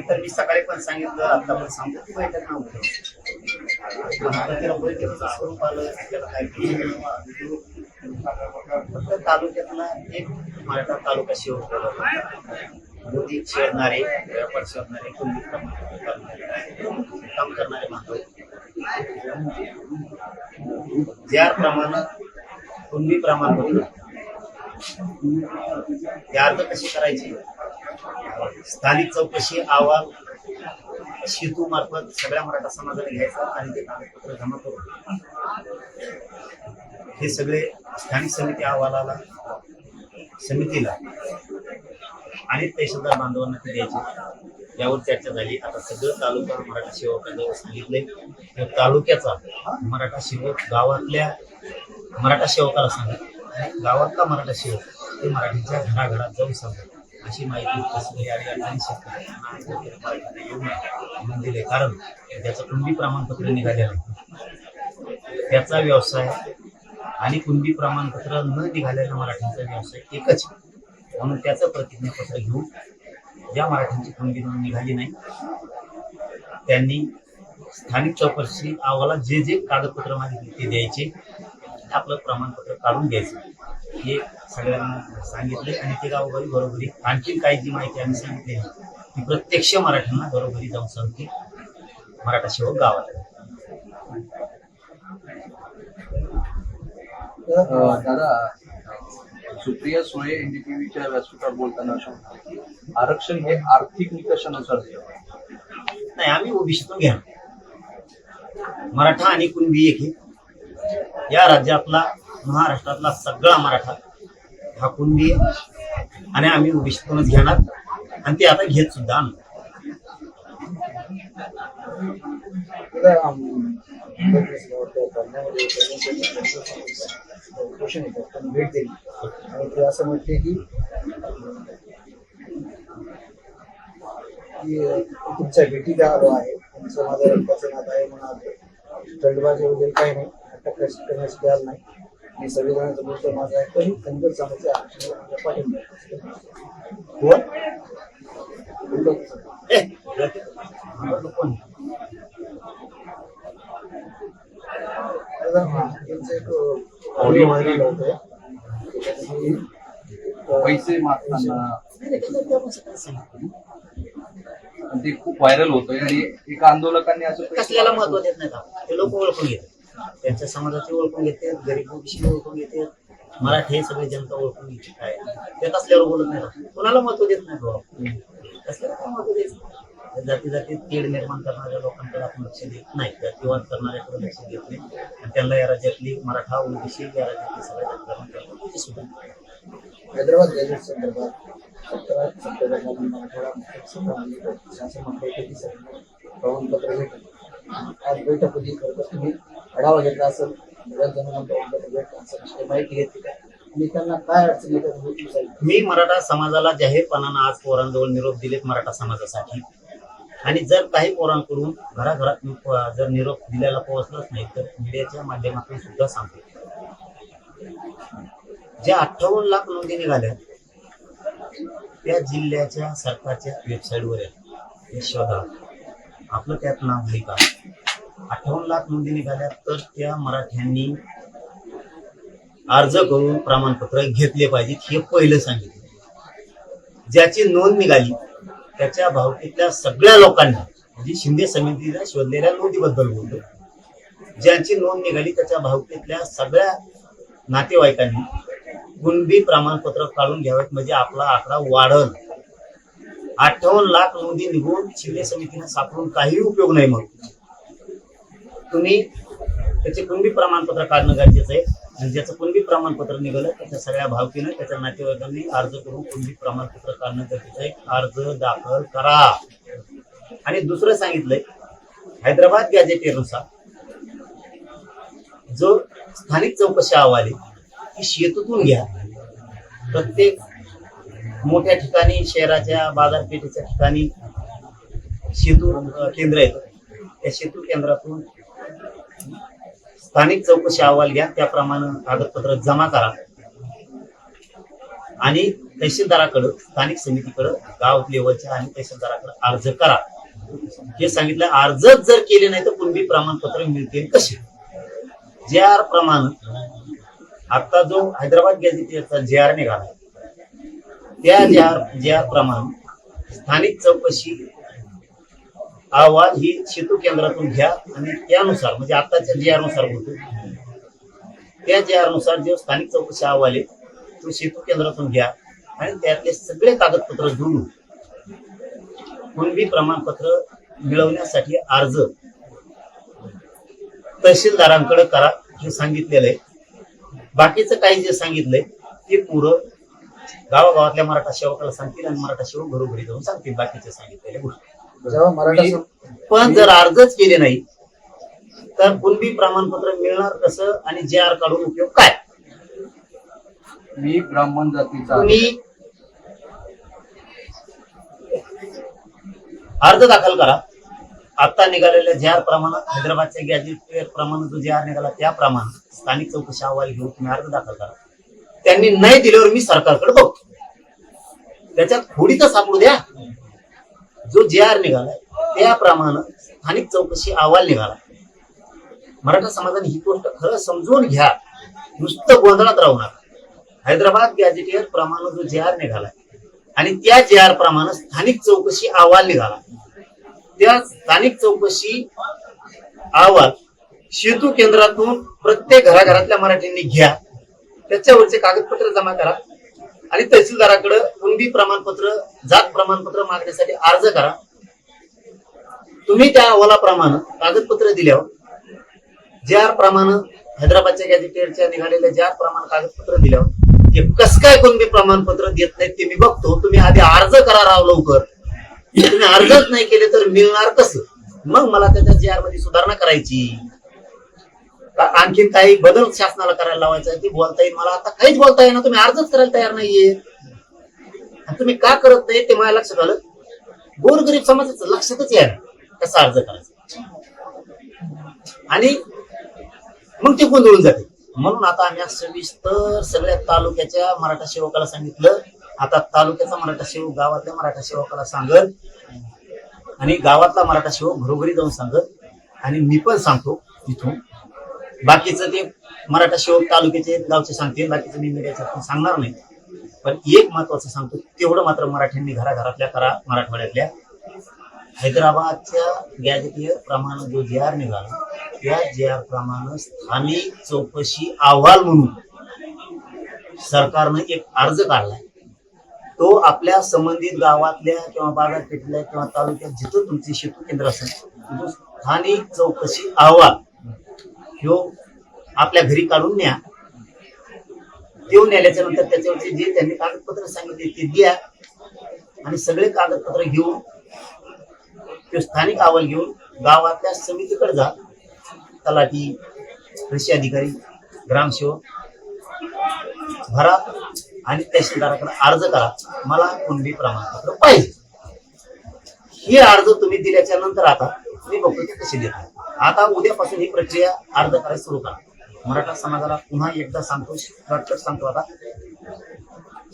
तर मी सकाळी पण सांगितलं आता पण सांगतो की बैठक नव्हतं बैठकीचं स्वरूप आलं काय तालुक्यातला एक मराठा तालुका सेवक मोदी शेरणारे व्यापार शेरणारे काम करणारे मानव ज्याप्रमाणे कुणबी ते अर्ज कशी करायची? स्थानिक चौकशी अहवाल सेतू मार्फत सगळ्या मराठा समाजाने घ्यायचा आणि ते कागदपत्र जमा करून हे सगळे स्थानिक समिती अहवालाला समितीला आणि तहसीलदार बांधवांना ते द्यायचे. यावर चर्चा झाली. आता सगळं तालुका मराठा सेवकांजवळ सांगितले तर तालुक्याचा मराठा सेवक गावातल्या मराठा सेवकाला सांगितलं. गावातला मराठा सेवक ते मराठीच्या घराघरात जाऊन सांगतात अशी माहिती कसबे आणि अडचणी शेतकऱ्यांना येऊन येऊन दिले. कारण त्याचं कुंडी प्रमाणपत्र निघालेलं आहे त्याचा व्यवसाय आणि कुंडी प्रमाणपत्र न निघालेला मराठीचा व्यवसाय एकच म्हणून त्याचं प्रतिज्ञापत्र घेऊन ज्या मराठ्यांची कुंडी नोंद निघाली नाही. त्यांनी स्थानिक चौकशी अहवालात जे जे कागदपत्र मागितले ते द्यायचे. आपलं प्रमाणपत्र काढून घ्यायचं. हे सगळ्यांना सांगितले आणि ते गावोगावी बरोबरी आणखी काही जी माहिती आम्ही सांगितली ती प्रत्यक्ष मराठ्यांना बरोबरी जाऊन सांगते मराठा सेवक गावात. दादा सुप्रिया सुळे एनडीटीव्हीच्या व्यासपीठावर बोलताना आरक्षण हे आर्थिक निकषानुसार. नाही आम्ही ओबीसीतून घ्या मराठा आणि कुणबी एक या राज्यातला महाराष्ट्रातला सगळा मराठा हा कुणबी आणि आम्ही ओबीसीतूनच घेणार. आणि ते आता घेत सुद्धा आणणार भेट दिली आणि ते असं म्हटले की तुमच्या भेटीला आलो आहे. तुमचं माझं रक्ताचं नात आहे म्हणून आलो वगैरे काही नाही. अटक कशी करण्याची द्याल नाही मी संविधानाचं गोष्ट माझं आहे. तरी धनगर पाठिंबा हा, त्यांचं एक ऑडिओ व्हायरल अं, पैसे मागताना. नाही, नाही. आणि ते खूप व्हायरल होतोय आणि एका आंदोलकांनी असं कसल्याला महत्त्व देत नाहीत आपण. ते लोक ओळखून घेतात. त्यांच्या समाजाचे ओळखून घेते गरीब ओबीसी ओळखून घेते. मराठी हे सगळे जनता ओळखून घेते. काय? ते कसल्यावर बोलत नाही कोणाला महत्त्व देत नाही बाबा. कसल्याला महत्त्व देत नाही. जाती जाती तीड निर्माण करणाऱ्या लोकांकडे आपण लक्ष देत नाही. जातीवाद करणाऱ्याकडे लक्ष देत नाही. आणि त्यांना या राज्यातली मराठा ओबीसी या राज्यातली सगळ्या जातीधर्मांकडे सुद्धा. हैदराबाद गॅजेट संदर्भात सतरा मराठवाडा शासन प्रमाणपत्र भेटलं? आज बैठक होती. खरं तुम्ही आढावा घेतला असेल बऱ्याच जणांना माहिती घेतली आणि त्यांना काय अडचणी मी मराठा समाजाला जाहीरपणानं आज पोरांजवळ निरोप दिलेत मराठा समाजासाठी. आणि जर काही पोरांकडून घराघरात जर निरोप दिल्याला पोहोचलाच नाही तर मीडियाच्या माध्यमातून सुद्धा सांगतो ज्या अठ्ठावन्न लाख नोंदी निघाल्या त्या जिल्ह्याच्या सरकारच्या वेबसाईटवर आहेत. शोधा. आपलं त्यात नाव आहे का? अठ्ठावन्न लाख नोंदी निघाल्या तर त्या मराठ्यांनी अर्ज करून प्रमाणपत्र घेतले पाहिजेत हे पहिलं सांगितलं. ज्याची नोंद निघाली त्याच्या भावकीतल्या सगळ्या लोकांनी म्हणजे शिंदे समितीला शोधलेल्या नोंदीबद्दल बोलतो. ज्यांची नोंद निघाली त्याच्या भावकीतल्या सगळ्या नातेवाईकांनी कुणबी प्रमाणपत्र काढून घ्यावेत म्हणजे आपला आकडा वाढल. अठ्ठावन्न लाख नोंदी निघून शिंदे समितीने सापडून काही उपयोग नाही मग. तुम्ही त्याचे कुणबी प्रमाणपत्र काढणं गरजेचं आहे. आणि ज्याचं कुणबी प्रमाणपत्र निघालं त्याच्या सगळ्या भावकीनं त्याच्या नातेवाईकांनी अर्ज करून कुणबी प्रमाणपत्र काढणं गरजेचं आहे. अर्ज दाखल करा. आणि दुसरं सांगितलंय हैदराबाद गॅजेटेनुसार जो स्थानिक चौकशी अहवाल आहे ती शेतूतून घ्या. प्रत्येक मोठ्या ठिकाणी शहराच्या बाजारपेठेच्या ठिकाणी शेतू केंद्र आहेत. त्या शेतू केंद्रातून स्थानिक चौकशी अहवाल घ्या त्याप्रमाणे कागदपत्र जमा करा. आणि तहसीलदाराकडं स्थानिक समितीकडं गाव लेवलच्या आणि तहसीलदाराकडे अर्ज करा. हे सांगितलं अर्जच जर केले नाही तर कुणबी प्रमाणपत्र मिळतील कसे? जे आर प्रमाण आता जो हैदराबाद गॅझेटचा जे आर निघाला त्या जे आर जे आर प्रमाण स्थानिक चौकशी अहवाल ही सेतू केंद्रातून घ्या आणि त्यानुसार म्हणजे आताच्या जे आरनुसार होतो त्या जे आरनुसार जो स्थानिक चौकशी अहवाल आहे तो सेतू केंद्रातून घ्या आणि त्यातले सगळे कागदपत्र जोडून कुणबी प्रमाणपत्र मिळवण्यासाठी अर्ज तहसीलदारांकडे करा हे सांगितलेलं आहे. बाकीचं काही जे सांगितलंय ते पुरं गावागावातल्या मराठा सेवकाला सांगतील आणि मराठा सेवक घरोघरी जाऊन सांगतील बाकीचे सांगितलेल्या गोष्टी. जेव्हा मराठा सम- पण जर अर्जच केले नाही तर कुणबी प्रमाणपत्र मिळणार कसं आणि जे आर काढून उपयोग काय? मी ब्राह्मण जातीचा आहे. तुम्ही अर्ज दाखल करा. आता निघालेल्या जे आर प्रमाणात हैदराबादच्या गॅजेट प्रमाणे जो जे आर निघाला त्याप्रमाणे स्थानिक चौकशी अहवाल घेऊन तुम्ही अर्ज दाखल करा. त्यांनी नाही दिल्यावर मी सरकारकडे बघतो. त्याच्यात थोडी तर सापडू द्या. जो जे आर निघालाय त्याप्रमाणे स्थानिक चौकशी अहवाल निघाला. मराठा समाजाने ही गोष्ट खरं समजून घ्या. नुसतं गोंधळात राहू नका. हैदराबाद गॅजेटियर प्रमाणे जो जे आर निघाला आणि त्या जे आर प्रमाणे स्थानिक चौकशी अहवाल निघाला. त्या स्थानिक चौकशी अहवाल सेतू केंद्रातून प्रत्येक घराघरातल्या मराठ्यांनी घ्या. त्याच्यावरचे कागदपत्र जमा करा. आणि तहसीलदाराकडे कुणबी प्रमाणपत्र जात प्रमाणपत्र मागण्यासाठी अर्ज करा. तुम्ही त्या अहवालाप्रमाणे कागदपत्र दिल्यावर जे आर प्रमाणे हैदराबादच्या गॅझेटियरच्या निघालेल्या जे आर प्रमाण कागदपत्र दिल्यावर ते कस काय कोणते प्रमाणपत्र देत नाहीत ते मी बघतो. तुम्ही आधी अर्ज करा राव लवकर. तुम्ही अर्जच नाही केले तर मिळणार कसं? मग मला त्याच्या जे आरमध्ये सुधारणा करायची. आणखीन काही बदल शासनाला करायला लावायचा आहे ते बोलता येईल. मला आता काहीच बोलता येईना. तुम्ही अर्जच करायला तयार नाहीये. आणि तुम्ही का करत नाही ते माझ्या लक्षात आलं. गोरगरीब समाजाचं लक्षातच यायला कसा अर्ज करायचा. आणि मग ते गोंधळून जाते. म्हणून आता आम्ही सविस्तर सगळ्या तालुक्याच्या मराठा सेवकाला सांगितलं. आता तालुक्याचा मराठा सेवक गावातल्या मराठा सेवकाला सांगत आणि गावातला मराठा सेवक घरोघरी जाऊन सांगत आणि मी पण सांगतो इथून बाकीचं ते मराठा शेवट तालुक्याचे गावचे सांगतील बाकीचं मी मीडियाच्या सांगणार नाही. पण एक महत्वाचं सांगतो तेवढं मात्र मराठ्यांनी घराघरातल्या करा मराठवाड्यातल्या. हैदराबादच्या गॅजेटीय प्रमाणे जो जे आर निघाला त्या जे आर प्रमाणे स्थानिक चौकशी अहवाल म्हणून सरकारनं एक अर्ज काढलाय. तो आपल्या संबंधित गावातल्या किंवा बाजारपेठेतल्या किंवा तालुक्यात जिथं तुमचे शेतू केंद्र असेल स्थानिक चौकशी अहवाल ह्यो आपल्या घरी काढून न्या. देऊन नेल्याच्या नंतर त्याच्यावरचे जे त्यांनी कागदपत्र सांगितले ते द्या. आणि सगळे कागदपत्र घेऊन ते स्थानिक अहवाल घेऊन गावातल्या समितीकडे जा. तलाठी कृषी अधिकारी ग्रामसेवक भरा आणि तहसीलदाराकडे अर्ज करा. मला कुंडी प्रमाणपत्र पाहिजे. हे अर्ज तुम्ही दिल्याच्या नंतर आता मी बघतो ते कसे देतात. आता उद्यापासून ही प्रक्रिया अर्ज करायला सुरू करा. मराठा समाजाला पुन्हा एकदा सांगतो शॉर्टकट सांगतो आता.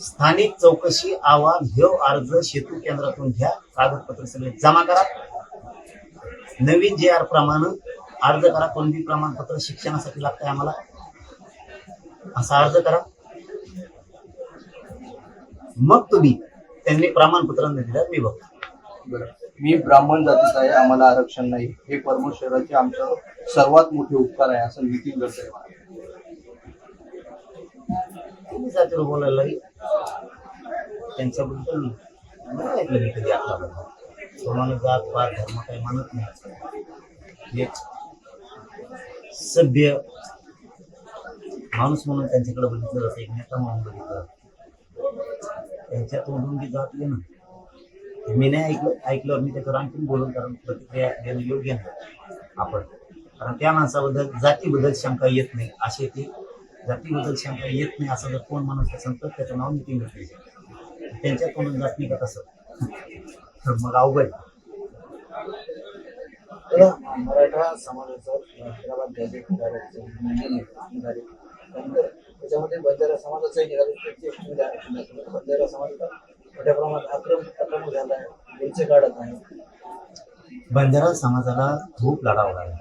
स्थानिक चौकशी अहवाल घेऊ अर्ज सेतू केंद्रातून घ्या. कागदपत्र सगळे जमा करा. नवीन जे आर प्रमाणे अर्ज करा. कोणती प्रमाणपत्र शिक्षणासाठी लागतंय आम्हाला? असा अर्ज करा. मग तुम्ही त्यांनी प्रमाणपत्र दिलं मी बघतो. बरोबर मी ब्राह्मण जातीचा आहे आम्हाला आरक्षण नाही. हे परमेश्वराचे आमच्या सर्वात मोठे उपकार आहे असं नितीन गडकरी म्हणाले. बोलायला त्यांच्याबद्दल ऐकलं मी कधी आपल्याबद्दल जात पात धर्म काही मानत नाही. एक सभ्य माणूस म्हणून त्यांच्याकडे बघितलं जातं एक नेता म्हणून बघितलं त्यांच्या तोंडून जी जात ना मी नाही ऐकलं ऐकल्यावर मी त्याच्यावर आणखीन बोलून कारण प्रतिक्रिया देणं योग्य नाही आपण. कारण त्या माणसाबद्दल जातीबद्दल शंका येत नाही असे ते जातीबद्दल शंका येत नाही असं जर कोण माणूस असेल तर त्याचं नाव नितीन गडकरी त्यांच्या तोंडून जात निघत असत तर मग अवघड. तर मराठा समाजाचं हैदराबाद गॅझेट निघाले त्यानंतर त्याच्यामध्ये बंजारा समाजाचंही निघालं बंजारा समाजाचा मोठ्या प्रमाणात आक्रमक आहे काढत आहे बंजारा समाजाला खूप लढावं लागला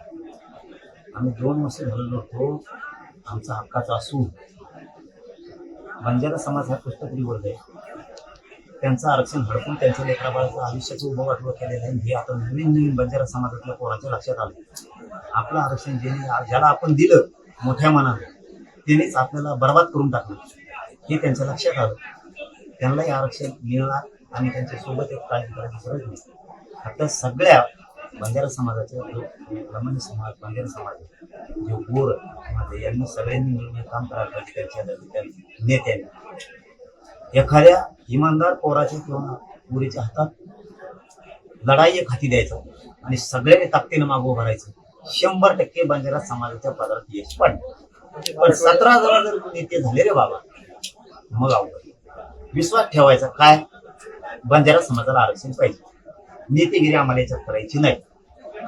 आम्ही दोन वर्ष झालं होतो आमचा हक्काचा असून बंजारा समाज हा पुस्तक वर्ग आहे त्यांचं आरक्षण हडपून त्यांच्या लेकराबाळाचं आयुष्याचं उभं वाटवं केलेलं आहे. हे आता नवीन नवीन बंजारा समाजातल्या पोरांच्या लक्षात आलं. आपलं आरक्षण ज्याने ज्याला आपण दिलं मोठ्या मनानं त्यानेच आपल्याला बर्बाद करून टाकलं. हे त्यांच्या लक्षात आलं. त्यांनाही आरक्षण मिळणार आणि त्यांच्यासोबत एक काळजी करायची गरज नाही आता सगळ्या बंजारा समाजाचे जो ब्राह्मण समाज बंजारा समाज जो गोर समाज यांनी सगळ्यांनी मिळून काम करायला पाहिजे त्यांच्या नेत्यांनी. एखाद्या इमानदार पोराच्या किंवा मुलीच्या हातात लढाई एक हाती द्यायचं आणि सगळ्यांनी ताकदीनं मागं भरायचं शंभर टक्के बंजारा समाजाच्या पदार्थ यश पडलं. पण सतरा जण जर नेते झाले रे बाबा मग अवघड. विश्वास ठेवायचा. काय? बंजारा समाजाला आरक्षण पाहिजे. नेतेगिरी आम्हाला याच्यात करायची नाही.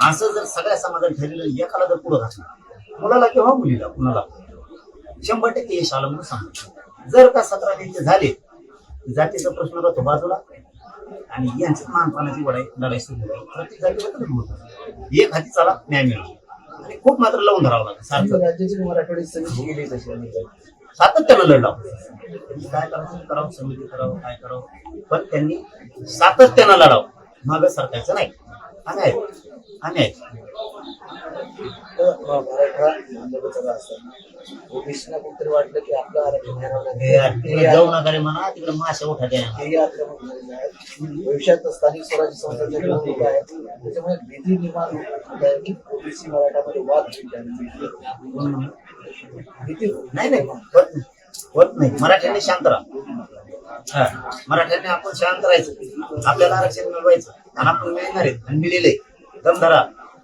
असं जर सगळ्या समाजात ठरलेलं एकाला जर पुढं घातलं मुलाला किंवा मुलीला कुणाला? शंभर टक्के यश आलं म्हणून सांगतो. जर का सतरा त्यांचे झाले जातीचा प्रश्न राहतो बाजूला. आणि यांचं मानपानाची लढाई लढाई सुरू होती प्रत्येक जातीबद्दल होत एक हाती चाला न्याय मिळाला. आणि खूप मात्र लावून धरावं लागतं सारखं. राज्याची मराठवाडी समिती गेली तशी सातत्यानं लढला काय करायचं करावं समिती करावं काय करावं? पण त्यांनी सातत्यानं लढावं. मागं सरकायचं नाही. आंदोलनाचा असताना ओबीसीला कुठतरी वाटलं की आपलं आरक्षण हरवलं यार, तिकडे जाऊ नका रे म्हणा तिकडे उठा द्या भविष्यात स्थानिक स्वराज्य संस्थांच्या निवडणुका आहेत त्याच्यामुळे भीती निर्माण आहे ओबीसी मराठामध्ये वाद नाही नाही होत नाही. होत नाही. मराठ्यांनी शांत राहा. हा, मराठ्यांनी आपण शांत राहायचं. आपल्याला आरक्षण मिळवायचं. आणि आपण मिळणार आहेत. आणि मिळेले दमधरा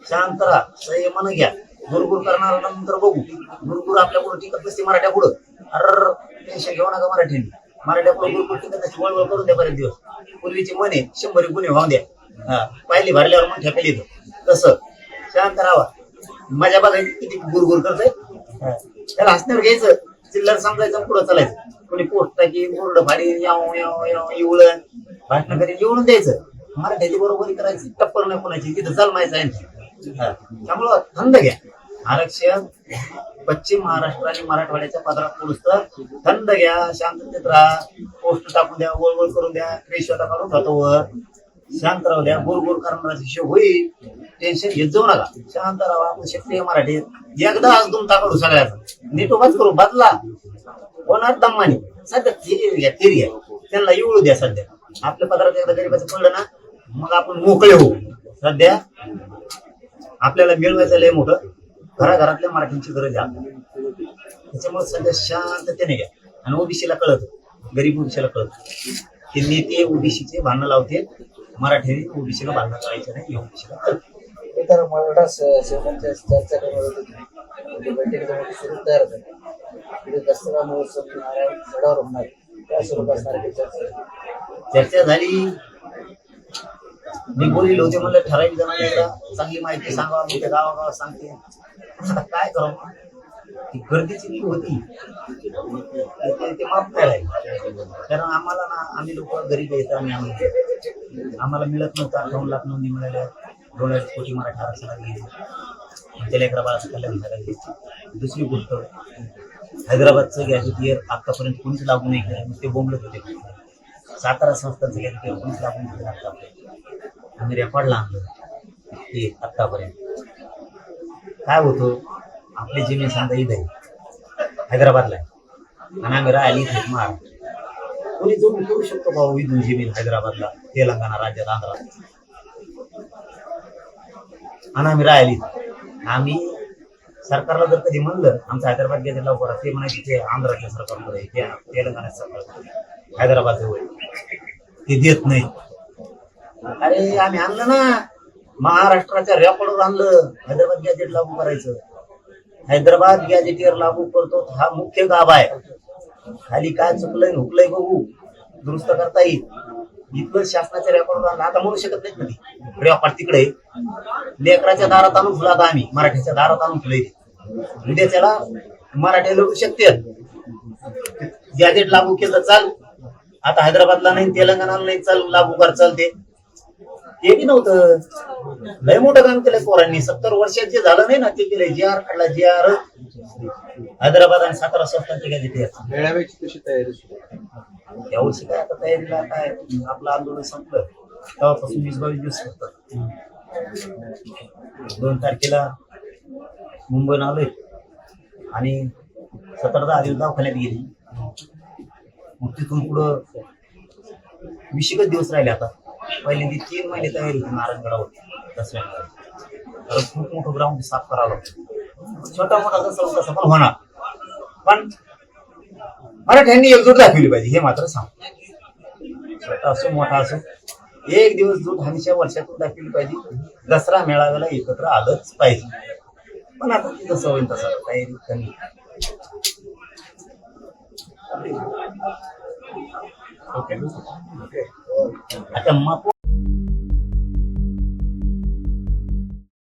शांत राहा. संयमानं घ्या. गुरगुर करणार नंतर बघू. गुरगुर आपल्या पुढे टिकत नसते मराठ्या पुढं अर टेन्शन घेऊ नका मराठ्यांनी. मराठ्या पुढे गुरगुर टिकत नसते. वळवळ करून द्या बरेच दिवस. पूर्वीची म्हणे शंभर गुन्हे वाहून द्या. हा, पाहिली भरल्यावर मग ठेपेल येतं तसं. शांत राहा. माझ्या बघायची किती गुरगुर करतोय. त्याला हसण्यावर घ्यायचं. चिल्लर समजायचं पुढं चालायचं. कोणी पोस्ट टाकी बोर्ड फाडी याव भाषण कधी येऊन द्यायचं. मराठ्याची बरोबरी करायची. टप्पर नाही कोणाची. तिथं चालमायचं आहे. त्यामुळं थंड घ्या. आरक्षण पश्चिम महाराष्ट्र आणि मराठवाड्याच्या पदरात तर थंड घ्या. शांततेत राहा. पोस्ट टाकून द्या. वळवळ करून द्या. क्रेश काढून खातो वर. शांत राहू द्या. गुरगुर करणारा शिष्य होईल. टेन्शन घेत जाऊ नका. शांत राहा आपण शक्ती आहे एकदा आज दुमता करू सगळ्याचा. नीट उभाच करू बदला. होणार दम्माने. सध्या थिरी घ्या थिरी घ्या त्यांना येऊ द्या सध्या. आपल्या पदार्थ एकदा गरीबाचं पडलं ना मग आपण मोकळे होऊ. सध्या आपल्याला मिळवायचं लय मोठं. घराघरातल्या मराठींची गरज आहे त्याच्यामुळे सध्या शांततेने घ्या. आणि ओबीसीला कळत. गरीब ओबीसीला कळत. ते नेते ओबीसीचे भांडणं लावते. मराठीने ओबीसीला भांडणं करायचं नाही ओबीसीला कळत. तर मराठा सेवकांच्या चर्चा करणार तयार झालं पुढे दसरा महोत्सव नारायण गडावर होणार. त्या स्वरूपात असणार चर्चा चर्चा झाली. मी बोलील होते म्हणलं ठराविक जणांना एकदा चांगली माहिती सांगा मी त्या गावागावात सांगते. आता काय करावं ती गर्दीची जी होती. ते- ते माफ करायला कारण आम्हाला ना आम्ही लोक गरीब आहेत आम्ही आम्ही. आम्हाला मिळत नव्हतं दोन लाख नोंदी मिळाल्या. डोळ्यात लाख कोटी मराठा आरक्षणात गेली. त्याला एक बाळाचं कल्याण दुसरी गोष्ट हैदराबादचं गॅजेट इयर आतापर्यंत कोणीच लागू नाही केलं. मग ते बोंबलत होते. सातारा संस्थांचं गॅजेट इयर कोणीच लागू नाही केलं. आतापर्यंत आम्ही रेकॉर्डला आणलं ते आत्तापर्यंत काय होतं? आपली जमीन समजा इथं आहे. हैदराबादला आहे. आणि आम्ही राहिली इथे महाराष्ट्र. कोणी जाऊन करू शकतो भाऊ इथून जमीन हैदराबादला तेलंगणा राज्यात आंध्रात. आणि आम्ही राहिली. आम्ही सरकारला जर कधी म्हणलं आमचं हैदराबाद गेले लवकर ते म्हणायचे ते आंध्राच्या सरकारमध्ये ते तेलंगणाच्या सरकार हैदराबाद जवळ ते देत नाही अरे आम्ही आणलं ना. महाराष्ट्राच्या रेकॉर्डवर आणलं. हैदराबाद गॅजेट लागू करायचं. हैदराबाद गॅजेटवर लागू करतो. हा मुख्य गाभा आहे. खाली काय चुकलंय हुकलंय बघू. दुरुस्त करता येईल. इथलं शासनाच्या रेकॉर्ड आता म्हणू शकत नाही कधी. रेकॉर्ड तिकडे लेकराच्या दारात आणून फुला आता आम्ही मराठीच्या दारात आणून फुले उद्या म्हणजे त्याला मराठी लढू शकते गॅजेट लागू केलं चाल. आता हैदराबादला नाही तेलंगणाला नाही चाल लागू कर चालते ते. बी नव्हतं. लय मोठं काम केलंय पोरांनी. सत्तर वर्षात जे झालं नाही ना ते केलंय. जे आर काढला जे आर हैदराबाद आणि सातारा संस्थांचे गॅजेट तयारी यावर्षी काय आता तयारीला काय आपलं आंदोलन संपलं तेव्हापासून वीस बावीस दिवस होतात दोन तारखेला मुंबई आलोय. आणि सतरा दहा दिवस दवाखान्यात गेली. मग तिथून पुढं वीस दिवस राहिले आता. पहिल्यांदा तीन महिने तयारी होती नारायणगडावर दसऱ्याला खूप मोठं ग्राउंड साफ करावं लागतं छोटा मोठा जसा होणार. पण मराठ्यांनी एकजूट दाखवली पाहिजे हे मात्र सांग असो मोठा असो एक दिवस जूट हानीच्या वर्षातून दाखवली पाहिजे. दसरा मेळाव्याला एकत्र आलंच पाहिजे. पण आता तिथं जसं तसा तयारी कमी. ओके. आता मग